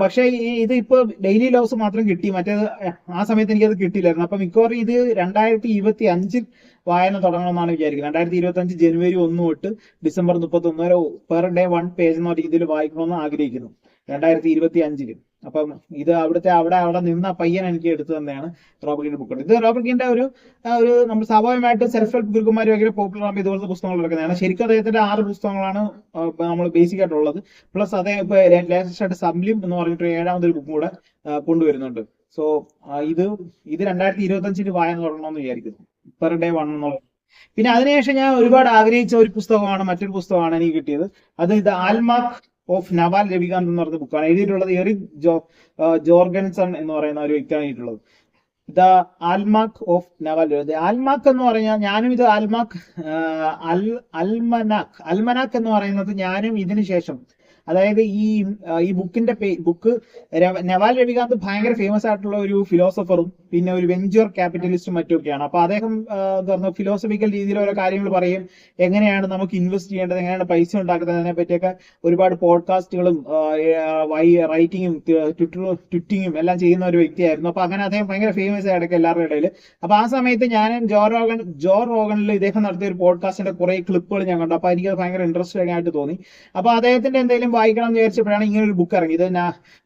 പക്ഷെ ഇത് ഇപ്പൊ ഡെയിലി ലോസ് മാത്രം കിട്ടി. മറ്റേത് ആ സമയത്ത് എനിക്കത് കിട്ടിയില്ലായിരുന്നു. അപ്പൊ മിക്കവാറും ഇത് രണ്ടായിരത്തി ഇരുപത്തി അഞ്ചിൽ വായന തുടങ്ങണമെന്നാണ് വിചാരിക്കുന്നത്. രണ്ടായിരത്തി ഇരുപത്തി അഞ്ച് ജനുവരി ഒന്ന് തൊട്ട് ഡിസംബർ മുപ്പത്തി ഒന്ന് വരെ പെർ ഡേ വൺ പേജ് എന്ന രീതിയിൽ വായിക്കണമെന്ന് ആഗ്രഹിക്കുന്നു. രണ്ടായിരത്തി ഇരുപത്തി അഞ്ചിൽ അപ്പം ഇത് അവിടുത്തെ അവിടെ അവിടെ നിന്ന പയ്യൻ എനിക്ക് എടുത്തു തന്നെയാണ് റോബർട്ടിന്റെ ബുക്ക് ഇത് റോബർട്ടിന്റെ ഒരു ഒരു നമ്മൾ സ്വാഭാവികമായിട്ടും സെൽഫ് ഹെൽപ്പ് ഗുരുക്കന്മാർ ഭയങ്കര പോപ്പുലർ ആകുമ്പോൾ ഇതുപോലത്തെ പുസ്തകങ്ങൾ ഇറക്കുന്നതാണ് ശരിക്കും അദ്ദേഹത്തിന്റെ ആറ് പുസ്തകങ്ങളാണ് നമ്മൾ ബേസിക് ആയിട്ടുള്ളത് പ്ലസ് അതേ ഇപ്പൊ ലേറ്റസ്റ്റ് ആയിട്ട് സംലിം എന്ന് പറഞ്ഞിട്ട് ഏഴാമതൊരു ബുക്കും കൂടെ കൊണ്ടുവരുന്നുണ്ട്. സോ ഇത് ഇത് രണ്ടായിരത്തി ഇരുപത്തി അഞ്ചിന് വായന തുടങ്ങണമെന്ന് വിചാരിക്കുന്നു. പെർ ഡേ വൺ എന്നുള്ളത് പിന്നെ അതിനുശേഷം ഞാൻ ഒരുപാട് ആഗ്രഹിച്ച ഒരു പുസ്തകമാണ് മറ്റൊരു പുസ്തകമാണ് എനിക്ക് കിട്ടിയത്. അത് ഇത് ആൽമാർക്ക് ഓഫ് നവാൽ രവികാന്ത് എന്ന് പറഞ്ഞ ബുക്കാണ് എഴുതിയിട്ടുള്ളത് എറിക് ജോ ജോർഗൻസൺ എന്ന് പറയുന്ന ഒരു വ്യക്തിയാണ് എഴുതിയിട്ടുള്ളത്. ദ ആൽമാക് ഓഫ് നവാൽ ആൽമാക്ക് എന്ന് പറഞ്ഞാൽ ഞാനും ഇത് ആൽമാക് അൽ അൽമനാക്ക് അൽമനാക്ക് എന്ന് പറയുന്നത് ഞാനും ഇതിനു ശേഷം അതായത് ഈ ഈ ബുക്കിന്റെ ബുക്ക് നവാൽ രവികാന്ത് ഭയങ്കര ഫേമസ് ആയിട്ടുള്ള ഒരു ഫിലോസഫറും പിന്നെ ഒരു വെഞ്ചർ ക്യാപിറ്റലിസ്റ്റും മറ്റുമൊക്കെയാണ്. അപ്പൊ അദ്ദേഹം പറയുക ഫിലോസഫിക്കൽ രീതിയിൽ ഓരോ കാര്യങ്ങൾ പറയും. എങ്ങനെയാണ് നമുക്ക് ഇൻവെസ്റ്റ് ചെയ്യേണ്ടത്? എങ്ങനെയാണ് പൈസ ഉണ്ടാക്കുന്നതിനെ പറ്റിയൊക്കെ ഒരുപാട് പോഡ്കാസ്റ്റുകളും റൈറ്റിങ്ങും ട്വിറ്റിങ്ങും എല്ലാം ചെയ്യുന്ന ഒരു വ്യക്തിയായിരുന്നു. അപ്പൊ അങ്ങനെ അദ്ദേഹം ഭയങ്കര ഫേമസ് ആയിടക്ക് എല്ലാവരുടെ ഇടയിൽ അപ്പൊ ആ സമയത്ത് ഞാൻ ജോ റോഗൻ ജോ റോഗനിൽ ഇദ്ദേഹം നടത്തിയ ഒരു പോഡ്കാസ്റ്റിന്റെ കുറെ ക്ലിപ്പുകൾ ഞാൻ കണ്ടു. അപ്പൊ എനിക്ക് ഭയങ്കര ഇൻട്രസ്റ്റിംഗ് ആയിട്ട് തോന്നി. അപ്പൊ അദ്ദേഹത്തിന്റെ എന്തെങ്കിലും വായിക്കണം എന്ന് വിചാരിച്ചപ്പോഴാണ് ഇങ്ങനെ ഒരു ബുക്ക് ഇറങ്ങിയത്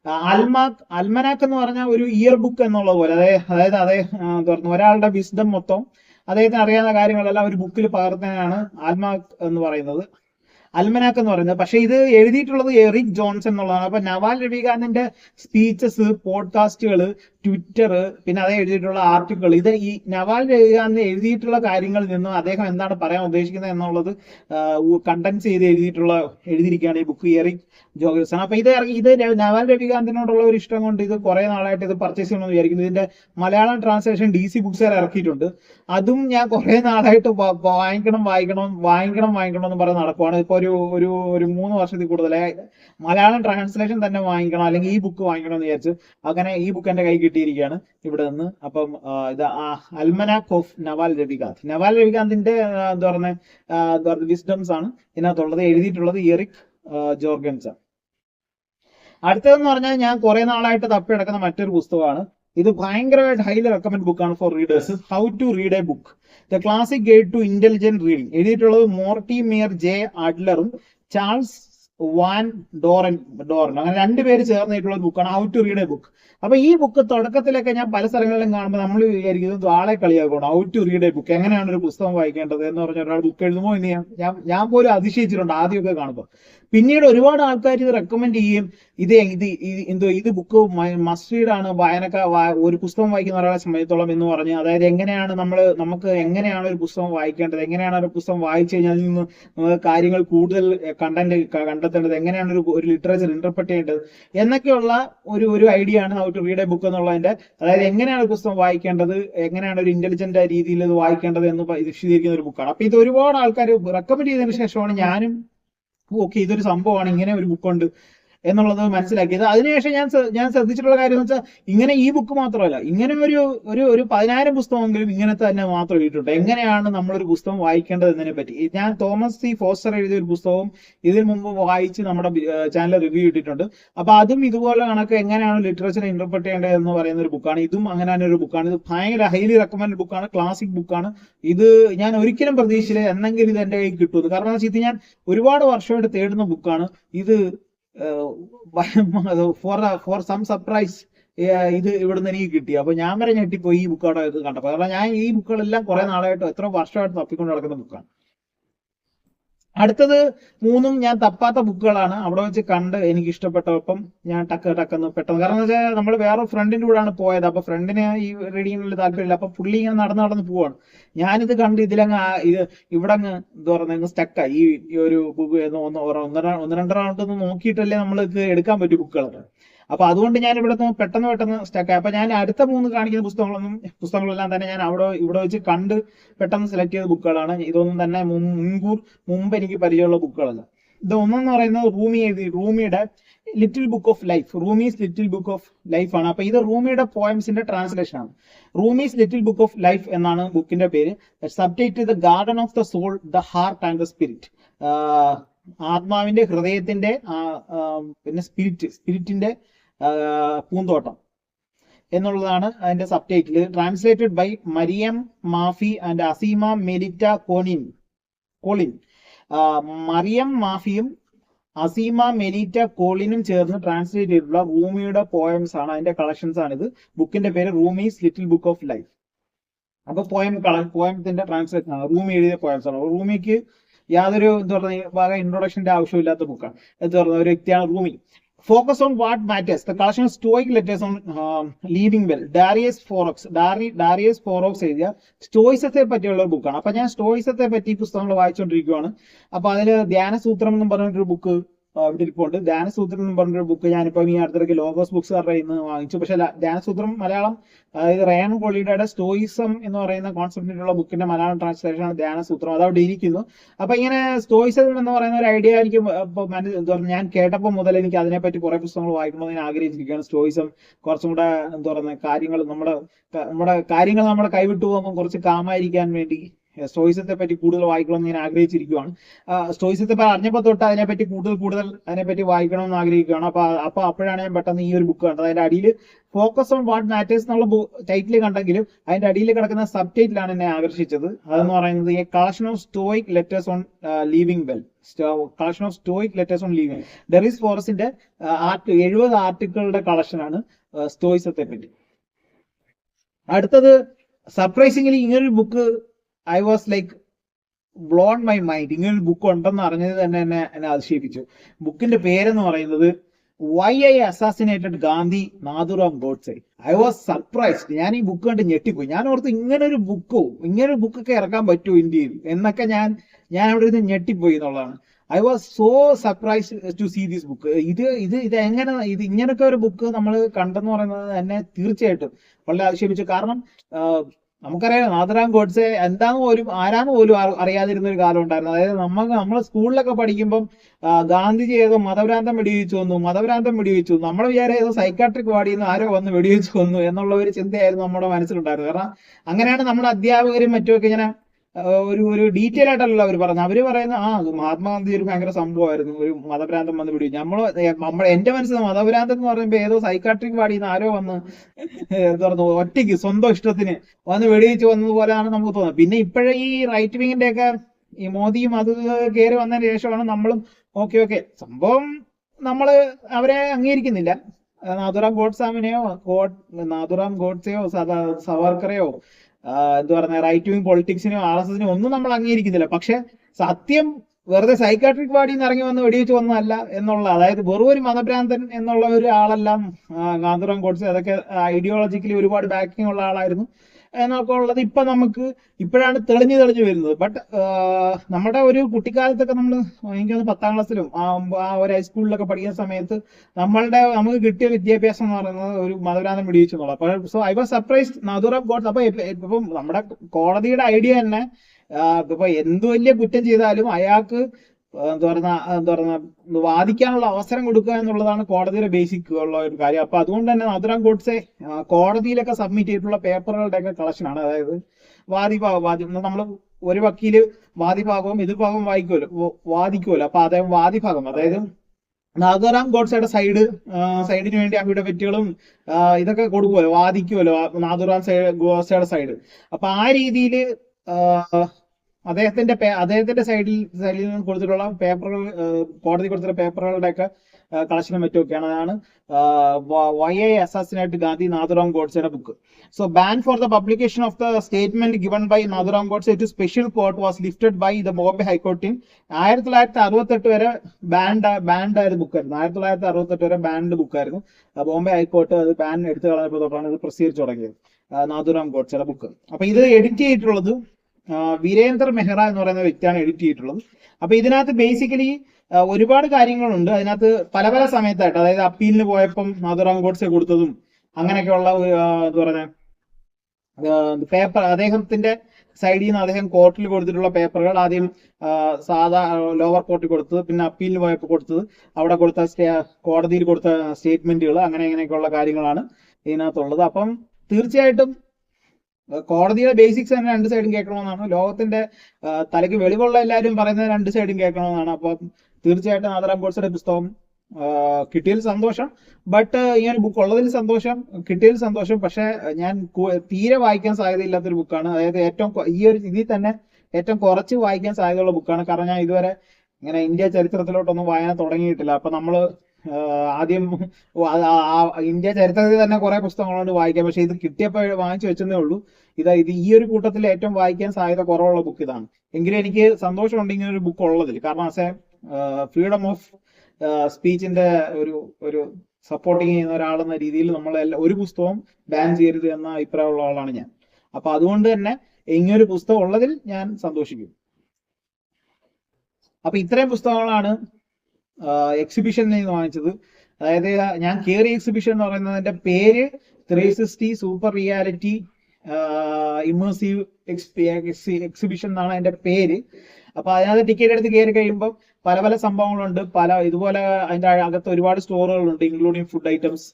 അൽമാക് അൽമനാക്ക് എന്ന് പറഞ്ഞ ഒരു ഇയർ ബുക്ക് എന്നുള്ള പോലെ. അതായത് അതായത് അതേ തുറന്നു. ഒരാളുടെ വിസ്ഡം മൊത്തം അദ്ദേഹത്തിന് അറിയാവുന്ന കാര്യങ്ങളെല്ലാം ഒരു ബുക്കിൽ പകർത്തുന്നതാണ് ആൽമാക് എന്ന് പറയുന്നത്. അൽമനാക്ക് എന്ന് പറയുന്നത്. പക്ഷെ ഇത് എഴുതിയിട്ടുള്ളത് എറിക് ജോൺസൺ എന്നുള്ളതാണ്. അപ്പൊ നവാൽ രവികാന്തിന്റെ സ്പീച്ചസ് പോഡ്കാസ്റ്റുകൾ ട്വിറ്റർ പിന്നെ അദ്ദേഹം എഴുതിയിട്ടുള്ള ആർട്ടിക്കിൾ ഇത് ഈ നവാൽ രവികാന്ത് എഴുതിയിട്ടുള്ള കാര്യങ്ങളിൽ നിന്നും അദ്ദേഹം എന്താണ് പറയാൻ ഉദ്ദേശിക്കുന്നത് എന്നുള്ളത് കണ്ടൻസ് ചെയ്ത് എഴുതിയിട്ടുള്ള എഴുതിയിരിക്കുകയാണ് ഈ ബുക്ക് എറിക് ജോഗൽസൺ അപ്പൊ ഇത് ഇത് നവാൽ രവികാന്തിനോടുള്ള ഒരു ഇഷ്ടം കൊണ്ട് ഇത് കുറെ നാളായിട്ട് ഇത് പർച്ചേസ് ചെയ്യണമെന്ന് വിചാരിക്കുന്നു. ഇതിന്റെ Malayalam translation D C books ഇറക്കിയിട്ടുണ്ട്. അതും ഞാൻ കുറെ നാളായിട്ട് വാങ്ങിക്കണം വായിക്കണം വാങ്ങിക്കണം വാങ്ങിക്കണം എന്ന് പറഞ്ഞ് നടക്കുവാണ്. ഇപ്പൊ ഒരു ഒരു ഒരു മൂന്ന് വർഷത്തിൽ കൂടുതലായി. മലയാളം ട്രാൻസ്ലേഷൻ തന്നെ വാങ്ങിക്കണം അല്ലെങ്കിൽ ഈ ബുക്ക് വാങ്ങിക്കണം എന്ന് വിചാരിച്ചു അങ്ങനെ ഈ ബുക്ക് എന്റെ കൈ കിട്ടിയിരിക്കുകയാണ്. ഇവിടെ നിന്ന് അപ്പം ഇത് അൽമനാക് ഓഫ് നവാൽ രവികാന്ത്. നവാൽ രവികാന്തിന്റെ എന്താ പറയുന്നത് വിസ്ഡംസ് ആണ്. ഇതിനകത്തുള്ളത് എഴുതിയിട്ടുള്ളത് എറിക് ജോർഗൻസ് അടുത്തതെന്ന് പറഞ്ഞാൽ ഞാൻ കുറെ നാളായിട്ട് തപ്പി കിടക്കുന്ന മറ്റൊരു പുസ്തകമാണ്. ഇത് ഭയങ്കരമായിട്ട് ഹൈലി റെക്കമെൻഡ് ബുക്കാണ് for readers how to read a book the classic guide to intelligent reading എഴുതിയിട്ടുള്ളത് മോർട്ടി മിയർ ജെ അഡ്ലറും ചാൾസ് വാൻ ഡോറൻ ഡോറൻ അങ്ങനെ രണ്ടുപേര് ചേർന്നിട്ടുള്ള ബുക്കാണ് how to read A book അപ്പൊ ഈ ബുക്ക് തുടക്കത്തിലൊക്കെ ഞാൻ പല സ്ഥലങ്ങളിലും കാണുമ്പോൾ നമ്മൾ വിചാരിക്കുന്നത് ആളെ കളിയാക്കണം? How to read a book എങ്ങനെയാണ് ഒരു പുസ്തകം വായിക്കേണ്ടത് എന്ന് പറഞ്ഞ ഒരാൾ ബുക്ക് എഴുതുമോ എന്ന് ഞാൻ ഞാൻ പോലും അതിശയിച്ചിട്ടുണ്ട് ആദ്യമൊക്കെ കാണുമ്പോൾ പിന്നീട് ഒരുപാട് ആൾക്കാർ ഇത് റെക്കമെൻഡ് ചെയ്യും ഇത് ഇത് എന്തോ ഇത് ബുക്ക് മസ്റ്റ് റീഡ് ആണ്. വായനക്ക ഒരു പുസ്തകം വായിക്കുന്ന ഒരാളെ സമയത്തോളം എന്ന് പറഞ്ഞ് അതായത് എങ്ങനെയാണ് നമ്മൾ നമുക്ക് എങ്ങനെയാണ് ഒരു പുസ്തകം വായിക്കേണ്ടത്? എങ്ങനെയാണ് ഒരു പുസ്തകം വായിച്ചു കഴിഞ്ഞാൽ നിന്ന് കാര്യങ്ങൾ കൂടുതൽ കണ്ടന്റ് കണ്ടെത്തേണ്ടത് എങ്ങനെയാണ് ഒരു ഒരു ലിറ്ററേച്ചർ ഇന്റർപ്രറ്റ് ചെയ്യേണ്ടത്? എന്നൊക്കെയുള്ള ഒരു ഒരു ഐഡിയ ആണ് how to read a book എന്നുള്ളതിന്റെ അതായത് എങ്ങനെയാണ് പുസ്തകം വായിക്കേണ്ടത്? എങ്ങനെയാണ് ഒരു ഇന്റലിജന്റ് രീതിയിൽ ഇത് വായിക്കേണ്ടത് എന്ന് വിശദീകരിക്കുന്ന ഒരു ബുക്കാണ് അപ്പൊ ഇത് ഒരുപാട് ആൾക്കാർ റെക്കമെൻഡ് ചെയ്തതിനു ശേഷമാണ് ഞാനും ഓക്കെ ഇതൊരു സംഭവമാണ്. ഇങ്ങനെ ഒരു ബുക്കുണ്ട് എന്നുള്ളത് മനസ്സിലാക്കിയത്. അതിനുശേഷം ഞാൻ ഞാൻ ശ്രദ്ധിച്ചിട്ടുള്ള കാര്യം എന്ന് വെച്ചാൽ ഇങ്ങനെ ഈ ബുക്ക് മാത്രമല്ല ഇങ്ങനെ ഒരു ഒരു ഒരു പതിനായിരം പുസ്തകമെങ്കിലും ഇങ്ങനത്തെ തന്നെ മാത്രം ഇട്ടിട്ടുണ്ട് എങ്ങനെയാണ് നമ്മളൊരു പുസ്തകം വായിക്കേണ്ടത് എന്നതിനെ പറ്റി. ഞാൻ തോമസ് സി ഫോസ്റ്റർ എഴുതിയ ഒരു പുസ്തകവും ഇതിനു മുമ്പ് വായിച്ച് നമ്മുടെ ചാനൽ റിവ്യൂ ഇട്ടിട്ടുണ്ട്. അപ്പൊ അതും ഇതുപോലെ കണക്ക് എങ്ങനെയാണ് ലിറ്ററേച്ചർ ഇന്റർപ്രറ്റ് ചെയ്യേണ്ടത് എന്ന് പറയുന്ന ഒരു ബുക്കാണ് ഇതും അങ്ങനെ തന്നെ ഒരു ബുക്കാണ് ഇത് ഭയങ്കര ഹൈലി റെക്കമെൻഡ് ബുക്കാണ് ക്ലാസിക് ബുക്കാണ് ഇത് ഞാൻ ഒരിക്കലും പ്രതീക്ഷിച്ചില്ല. എന്നെങ്കിലും ഇത് എന്റെ കയ്യിൽ കിട്ടുമെന്ന്. കാരണം ഇത് ഞാൻ ഒരുപാട് വർഷമായിട്ട് തേടുന്ന ബുക്കാണ് ഇത് ഫോർ ഫോർ സം സർപ്രൈസ് ഇത് ഇവിടുന്ന് എനിക്ക് കിട്ടി. അപ്പൊ ഞാൻ വരെ ഞെട്ടിപ്പോയി ഈ ബുക്ക് അവിടെ ഇത് കണ്ടപ്പോ. കാരണം ഞാൻ ഈ ബുക്കുകളെല്ലാം കുറെ നാളായിട്ട് എത്ര വർഷമായിട്ട് തപ്പിക്കൊണ്ട് നടക്കുന്ന ബുക്കാണ് അടുത്തത് മൂന്നും ഞാൻ തപ്പാത്ത ബുക്കുകളാണ് അവിടെ വെച്ച് കണ്ട് എനിക്ക് ഇഷ്ടപ്പെട്ടപ്പം ഞാൻ ടക്ക് ടക്കെന്ന് പെട്ടെന്ന്. കാരണം എന്ന് വെച്ചാൽ നമ്മൾ വേറെ ഫ്രണ്ടിന്റെ കൂടെയാണ് പോയത്. അപ്പൊ ഫ്രണ്ടിന് ഈ റീഡിങ്ങിൽ താല്പര്യമില്ല. അപ്പൊ പുള്ളി ഇങ്ങനെ നടന്ന് നടന്ന് പോവാണ്. ഞാനിത് കണ്ട് ഇതിലങ്ങ് ഇത് ഇവിടെ അങ്ങ് പറയുക സ്റ്റക്കായി ഈ ഒരു ഒന്നര ഒന്ന് രണ്ട് റൗണ്ട് ഒന്ന് നോക്കിയിട്ടല്ലേ നമ്മൾ ഇത് എടുക്കാൻ പറ്റൂ ബുക്കുകൾ അപ്പൊ അതുകൊണ്ട് ഞാൻ ഇവിടെ പെട്ടെന്ന് പെട്ടെന്ന് സ്റ്റക്ക് അപ്പൊ ഞാൻ അടുത്ത മൂന്ന് കാണിക്കുന്ന പുസ്തകങ്ങളൊന്നും പുസ്തകങ്ങളെല്ലാം തന്നെ ഞാൻ അവിടെ ഇവിടെ വെച്ച് കണ്ട് പെട്ടെന്ന് സെലക്ട് ചെയ്ത ബുക്കുകളാണ് ഇതൊന്നും തന്നെ മുൻകൂർ മുമ്പ് എനിക്ക് പരിചയമുള്ള ബുക്കുകളല്ല ഇത് ഒന്നെന്ന് പറയുന്നത് റൂമി എഴുതി റൂമിയുടെ little book of life. Rumi's little book of life ആണ്. അപ്പൊ ഇത് റൂമിയുടെ പോയംസിന്റെ ട്രാൻസ്ലേഷൻ ആണ്. റൂമീസ് ലിറ്റിൽ ബുക്ക് ഓഫ് ലൈഫ് എന്നാണ് ബുക്കിന്റെ പേര്. Subject the garden of the soul the heart and the spirit ആത്മാവിന്റെ ഹൃദയത്തിന്റെ പിന്നെ സ്പിരിറ്റ് സ്പിരിറ്റിന്റെ പൂന്തോട്ടം എന്നുള്ളതാണ് അതിന്റെ subtitle translated by Maryam Mafi and Azima Melita Kolin Kolin Maryam മാഫിയും Azima Melita കോളിനും ചേർന്ന് ട്രാൻസ്ലേറ്റ് ചെയ്തിട്ടുള്ള റൂമിയുടെ പോയംസ് ആണ്. അതിന്റെ കളക്ഷൻസ് ആണ് ഇത് ബുക്കിന്റെ പേര് Rumi's little book of life അപ്പൊ പോയം പോയത്തിന്റെ ട്രാൻസ്ലേഷൻ ആണ്. റൂമി എഴുതിയ പോയംസ് ആണ്. റൂമിക്ക് യാതൊരു എന്താ പറയുക ഇൻട്രൊഡക്ഷന്റെ ആവശ്യമില്ലാത്ത ബുക്കാണ് എന്താ പറയുക ഒരു വ്യക്തിയാണ് Rumi focus on what matters the collection stoic letters on living well Darius Foroux Dari Darius Foroux എഴുതിയ സ്റ്റോയിസത്തെ പറ്റിയുള്ള ഒരു ബുക്കാണ് അപ്പൊ ഞാൻ സ്റ്റോയിസത്തെ പറ്റി പുസ്തകങ്ങൾ വായിച്ചുകൊണ്ടിരിക്കുകയാണ് അപ്പൊ അതിൽ ധ്യാനസൂത്രം എന്ന് പറഞ്ഞിട്ടൊരു ബുക്ക് ഇവിടെ ധ്യാനസൂത്രം എന്ന് പറഞ്ഞൊരു ബുക്ക് ഞാനിപ്പോ ഈ അടുത്തിടയ്ക്ക് ലോഗോസ് ബുക്സ് പറയുന്നത് വാങ്ങിച്ചു. പക്ഷെ ധ്യാനസൂത്രം മലയാളം അതായത് റയൻ കോളിയുടെ സ്റ്റോയിസം എന്ന് പറയുന്ന കോൺസെപ്റ്റിലുള്ള ബുക്കിന്റെ മലയാളം ട്രാൻസ്ലേഷൻ ആണ് ധ്യാനസൂത്രം. അത് അവിടെ ഇരിക്കുന്നു. അപ്പൊ ഇങ്ങനെ സ്റ്റോയിസം എന്ന് പറയുന്ന ഒരു ഐഡിയ എനിക്ക് ഞാൻ കേട്ടപ്പോൾ മുതൽ എനിക്ക് അതിനെപ്പറ്റി കുറെ പുസ്തകങ്ങൾ വായിക്കണമെന്ന് ഞാൻ ആഗ്രഹിച്ചിരിക്കുകയാണ്. സ്റ്റോയിസം കുറച്ചും കൂടെ എന്താ പറയുന്നത് കാര്യങ്ങൾ നമ്മുടെ നമ്മുടെ കാര്യങ്ങൾ നമ്മുടെ കൈവിട്ടു പോകുമ്പോൾ കുറച്ച് കാമായിരിക്കാൻ വേണ്ടി സ്റ്റോയിസത്തെ പറ്റി കൂടുതൽ വായിക്കണമെന്ന് ഞാൻ ആഗ്രഹിച്ചിരിക്കുകയാണ് സ്റ്റോയിസത്തെ പറ്റി അറിഞ്ഞപ്പോൾ തൊട്ട് അതിനെപ്പറ്റി കൂടുതൽ കൂടുതൽ അതിനെപ്പറ്റി വായിക്കണമെന്ന് ആഗ്രഹിക്കുകയാണ്. അപ്പൊ അപ്പൊ അപ്പോഴാണ് ഞാൻ പെട്ടെന്ന് ഈ ഒരു ബുക്ക് കണ്ടത്. അതിന്റെ അടിയിൽ ഫോക്കസ് ഓൺ വാട്ട് മാറ്റേഴ്സ് എന്നുള്ള ടൈറ്റിൽ കണ്ടെങ്കിലും അതിന്റെ അടിയിൽ കിടക്കുന്ന സബ് ടൈറ്റിലാണ് എന്നെ ആകർഷിച്ചത്. അതെന്ന് പറയുന്നത് a collection of stoic letters on living well collection of stoic letters on living Darius ഫോറസിന്റെ art എഴുപത് ആർട്ടിക്കിളുടെ കളക്ഷനാണ് സ്റ്റോയിസത്തെ പറ്റി. അടുത്തത് സർപ്രൈസിംഗ്ലി ഇങ്ങനൊരു book I was like blown my mind ഇങ്ങനെ ഒരു ബുക്ക് ഉണ്ടെന്ന് അറിഞ്ഞത് തന്നെ എന്നെ എന്നെ അതിശയിപ്പിച്ചു. ബുക്കിന്റെ പേരെന്ന് പറയുന്നത് why I assassinated Gandhi Nathuram Godse I was surprised ഞാൻ ഈ ബുക്ക് കണ്ട് ഞെട്ടിപ്പോയി. ഞാൻ ഓർത്ത് ഇങ്ങനെ ഒരു ബുക്കോ ഇങ്ങനെ ഒരു ബുക്കൊക്കെ ഇറക്കാൻ പറ്റുമോ ഇന്ത്യയിൽ? എന്നൊക്കെ ഞാൻ ഞാൻ അവിടെ ഇരുന്ന് ഞെട്ടിപ്പോയി എന്നുള്ളതാണ്. I was so surprise to see this book ഇത് ഇത് ഇത് എങ്ങനെ ഇത് ഇങ്ങനൊക്കെ ഒരു ബുക്ക് നമ്മൾ കണ്ടെന്ന് പറയുന്നത് എന്നെ തീർച്ചയായിട്ടും വളരെ അതിശയിപ്പിച്ചു. കാരണം നമുക്കറിയാം നാഥറാം ഗോഡ്സെ എന്താന്ന് പോലും ആരാന്ന് പോലും അറിയാതിരുന്ന ഒരു കാലം ഉണ്ടായിരുന്നു. അതായത് നമ്മൾ നമ്മൾ സ്കൂളിലൊക്കെ പഠിക്കുമ്പം ഗാന്ധിജി ഏതോ മതഭ്രാന്തം വെടിവെച്ചു വന്നു മതഭ്രാന്തം വെടിവെച്ചു നമ്മൾ വിചാരം ഏതോ സൈക്കാട്രിക് വാടിയിൽ ആരോ വന്ന് വെടിവെച്ചു വന്നു എന്നുള്ള ഒരു ചിന്തയായിരുന്നു നമ്മുടെ മനസ്സിലുണ്ടായിരുന്നത്. കാരണം അങ്ങനെയാണ് നമ്മുടെ അധ്യാപകരും മറ്റുമൊക്കെ ഇങ്ങനെ ഒരു ഒരു ഡീറ്റെയിൽ ആയിട്ടല്ല അവർ പറഞ്ഞത്. അവർ പറയുന്ന ആ മഹാത്മാഗാന്ധി ഒരു ഭയങ്കര സംഭവമായിരുന്നു. ഒരു മതഭ്രാന്തം വന്ന് വെടിവെച്ചു നമ്മൾ നമ്മൾ എന്റെ മനസ്സിൽ മതഭ്രാന്തം എന്ന് പറയുമ്പോൾ ഏതോ സൈക്കാട്രിക് വാടിയിൽ നിന്ന് ആരോ വന്ന് പറഞ്ഞു ഒറ്റയ്ക്ക് സ്വന്തം ഇഷ്ടത്തിന് വന്ന് വെടിവെച്ച് വന്നതുപോലെയാണ് നമുക്ക് തോന്നുന്നത്. പിന്നെ ഇപ്പോഴേ ഈ റൈറ്റ് വിങ്ങിന്റെ ഒക്കെ ഈ മോദിയും അത് കയറി വന്നതിന് ശേഷമാണ് നമ്മളും ഓക്കെ ഓക്കെ സംഭവം നമ്മൾ അവരെ അംഗീകരിക്കുന്നില്ല. നാഥുറാം ഗോഡ്സാമിനെയോ ഗോഡ് നാഥുറാം ഗോഡ്സെയോ സവർക്കറെയോ എന്താ പറയുക റൈറ്റ് വിങ് പൊളിറ്റിക്സിനും ആർ എസ് എസിനും ഒന്നും നമ്മൾ അംഗീകരിക്കുന്നില്ല. പക്ഷെ സത്യം വെറുതെ സൈക്കാട്രിക് വാർഡിൽ നിന്ന് ഇറങ്ങി വന്ന് വെടിവെച്ച് വന്നതല്ല എന്നുള്ള അതായത് വെറും ഒരു മതഭ്രാന്തൻ എന്നുള്ള ഒരു ആളെല്ലാം ഗാന്ധുറാം ഗോഡ്സെ അതൊക്കെ ഐഡിയോളജിക്കലി ഒരുപാട് ബാക്കിംഗ് ഉള്ള ആളായിരുന്നു. എന്നൊക്കെ ഉള്ളത് ഇപ്പൊ നമുക്ക് ഇപ്പോഴാണ് തെളിഞ്ഞു തെളിഞ്ഞു വരുന്നത്. ബട്ട് നമ്മുടെ ഒരു കുട്ടിക്കാലത്തൊക്കെ നമ്മൾ എനിക്ക് തോന്നുന്നു പത്താം ക്ലാസ്സിലും ആ ഒരു ഹൈസ്കൂളിലൊക്കെ പഠിക്കുന്ന സമയത്ത് നമ്മളുടെ നമുക്ക് കിട്ടിയ വിദ്യാഭ്യാസം എന്ന് പറയുന്നത് ഒരു മധുരാന്തം പിടിച്ചു എന്നുള്ളത് സോ ഐ വാസ് സർപ്രൈസ് മധുര ഗോഡ്സ് അപ്പൊ ഇപ്പം നമ്മുടെ കോടതിയുടെ ഐഡിയ തന്നെ ഇപ്പൊ എന്ത് വലിയ കുറ്റം ചെയ്താലും അയാൾക്ക് എന്താ പറയുന്ന വാദിക്കാനുള്ള അവസരം കൊടുക്കുക എന്നുള്ളതാണ് കോടതിയുടെ ബേസിക് ഉള്ള ഒരു കാര്യം. അപ്പൊ അതുകൊണ്ട് തന്നെ നാഥുറാം ഗോഡ്സെ കോടതിയിലൊക്കെ സബ്മിറ്റ് ചെയ്തിട്ടുള്ള പേപ്പറുകളുടെ ഒക്കെ കളക്ഷനാണ് അതായത് വാദിഭാഗം വാദി നമ്മൾ ഒരു വക്കീൽ വാദിഭാഗവും എതിർഭാഗവും വായിക്കുമല്ലോ വ- വാദിക്കുമല്ലോ അപ്പൊ അദ്ദേഹം വാദിഭാഗം അതായത് നാഥുറാം ഗോഡ്സയുടെ സൈഡ് സൈഡിന് വേണ്ടി അഫിഡവിറ്റുകളും ഇതൊക്കെ കൊടുക്കുമല്ലോ വാദിക്കുമല്ലോ നാഥുറാം ഗോഡ്സയുടെ സൈഡ് അപ്പൊ ആ രീതിയിൽ അദ്ദേഹത്തിന്റെ അദ്ദേഹത്തിന്റെ സൈഡിൽ സൈഡിൽ നിന്ന് കൊടുത്തിട്ടുള്ള പേപ്പറുകൾ കോടതി കൊടുത്തിട്ടുള്ള പേപ്പറുകളുടെ ഒക്കെ കളക്ഷനും മറ്റുമൊക്കെയാണ്. അതാണ് why I assassinate Gandhi Nathuram ഗോഡ്സയുടെ book so ban for the publication of the statement given by Nathuram Godse to special court was lifted by the Bombay ഹൈക്കോർട്ടിൻ ആയിരത്തി തൊള്ളായിരത്തി അറുപത്തെട്ട് വരെ ബാൻഡ് ബാൻഡ് ആയ ബുക്കായിരുന്നു ആയിരത്തി തൊള്ളായിരത്തി അറുപത്തെട്ട് വരെ ബാൻഡ് ബുക്കായിരുന്നു ബോംബെ ഹൈക്കോർട്ട് അത് ബാൻ എടുത്തു കളഞ്ഞപ്പോൾ തൊട്ടാണ് ഇത് പ്രസിദ്ധീകരിച്ചു തുടങ്ങിയത്. നാഥുറാം ഗോഡ്സയുടെ ബുക്ക് അപ്പൊ ഇത് എഡിറ്റ് ചെയ്തിട്ടുള്ളത് വീരേന്ദർ മെഹ്റ എന്ന് പറയുന്ന വ്യക്തിയാണ് എഡിറ്റ് ചെയ്തിട്ടുള്ളത്. അപ്പൊ ഇതിനകത്ത് ബേസിക്കലി ഒരുപാട് കാര്യങ്ങളുണ്ട്. അതിനകത്ത് പല പല സമയത്തായിട്ട് അതായത് അപ്പീലിന് പോയപ്പം നാഥുറാം ഗോഡ്സെ കൊടുത്തതും അങ്ങനെയൊക്കെയുള്ള എന്താ പറയുക പേപ്പർ അദ്ദേഹത്തിന്റെ സൈഡിൽ നിന്ന് അദ്ദേഹം കോർട്ടിൽ കൊടുത്തിട്ടുള്ള പേപ്പറുകൾ ആദ്യം സാധാ ലോവർ കോർട്ടിൽ കൊടുത്തത് പിന്നെ അപ്പീലിന് പോയപ്പോൾ കൊടുത്തത്. അവിടെ കൊടുത്ത കോടതിയിൽ കൊടുത്ത സ്റ്റേറ്റ്മെന്റുകൾ അങ്ങനെ അങ്ങനെയൊക്കെയുള്ള കാര്യങ്ങളാണ് ഇതിനകത്തുള്ളത്. അപ്പം തീർച്ചയായിട്ടും കോടതിയുടെ ബേസിക്സ് തന്നെ രണ്ട് സൈഡും കേൾക്കണമെന്നാണ്. ലോകത്തിന്റെ തലയ്ക്ക് വെളിവുള്ള എല്ലാവരും പറയുന്നത് രണ്ട് സൈഡും കേൾക്കണമെന്നാണ്. അപ്പോൾ തീർച്ചയായിട്ടും ആദരാം ഗോഡ്സയുടെ പുസ്തകം കിട്ടിയതിൽ സന്തോഷം. ബട്ട് ഇങ്ങനെ ബുക്ക് ഉള്ളതിൽ സന്തോഷം കിട്ടിയതിൽ സന്തോഷം. പക്ഷെ ഞാൻ തീരെ വായിക്കാൻ സാധ്യതയില്ലാത്തൊരു ബുക്കാണ് അതായത് ഏറ്റവും ഈ ഒരു ഇതിൽ തന്നെ ഏറ്റവും കുറച്ച് വായിക്കാൻ സാധ്യതയുള്ള ബുക്കാണ് കാരണം ഞാൻ ഇതുവരെ ഇങ്ങനെ ഇന്ത്യ ചരിത്രത്തിലോട്ടൊന്നും വായന തുടങ്ങിയിട്ടില്ല. അപ്പൊ നമ്മൾ ആദ്യം ഇന്ത്യ ചരിത്രത്തിൽ തന്നെ കുറെ പുസ്തകങ്ങളുണ്ട് വായിക്കാൻ. പക്ഷെ ഇത് കിട്ടിയപ്പോൾ വാങ്ങിച്ചു വെച്ചതേ ഉള്ളൂ. ഇത് ഇത് ഈ ഒരു കൂട്ടത്തിൽ ഏറ്റവും വായിക്കാൻ സാധ്യത കുറവുള്ള ബുക്ക് ഇതാണ്. എങ്കിലും എനിക്ക് സന്തോഷമുണ്ട് ഇങ്ങനെ ഒരു ബുക്ക് ഉള്ളതിൽ. കാരണം ആസ് എ ഫ്രീഡം ഓഫ് സ്പീച്ചിന്റെ ഒരു ഒരു സപ്പോർട്ടിങ് ചെയ്യുന്ന ഒരാളെന്ന രീതിയിൽ നമ്മൾ ഒരു പുസ്തകവും ബാൻ ചെയ്യരുത് എന്ന അഭിപ്രായമുള്ള ആളാണ് ഞാൻ. അപ്പൊ അതുകൊണ്ട് തന്നെ ഇങ്ങനൊരു പുസ്തകം ഉള്ളതിൽ ഞാൻ സന്തോഷിക്കും. അപ്പൊ ഇത്രയും പുസ്തകങ്ങളാണ് എക്സിബിഷനിൽ നിന്ന് വാങ്ങിച്ചത്. അതായത് ഞാൻ കയറി എക്സിബിഷൻ എന്ന് പറയുന്നതിന്റെ പേര് three sixty super reality immersive exhibition എന്നാണ് അതിന്റെ പേര്. അപ്പൊ അതിനകത്ത് ടിക്കറ്റ് എടുത്ത് കയറി കഴിയുമ്പോൾ പല പല സംഭവങ്ങളുണ്ട്. പല ഇതുപോലെ അതിന്റെ അകത്ത് ഒരുപാട് സ്റ്റോറുകളുണ്ട് ഇൻക്ലൂഡിങ് ഫുഡ് ഐറ്റംസ്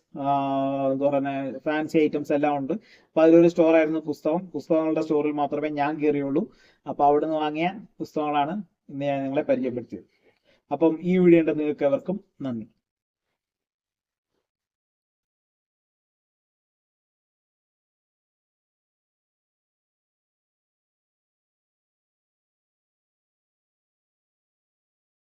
എന്താ പറയുക ഫാൻസി ഐറ്റംസ് എല്ലാം ഉണ്ട്. അപ്പൊ അതിലൊരു സ്റ്റോറായിരുന്നു പുസ്തകം. പുസ്തകങ്ങളുടെ സ്റ്റോറിൽ മാത്രമേ ഞാൻ കയറിയുള്ളൂ. അപ്പൊ അവിടുന്ന് വാങ്ങിയ പുസ്തകങ്ങളാണ് ഇന്ന് ഞാൻ നിങ്ങളെ പരിചയപ്പെടുത്തിയത്. അപ്പം ഈ വീഡിയോ ഉണ്ട് നിങ്ങൾക്ക് എവർക്കും നന്ദി.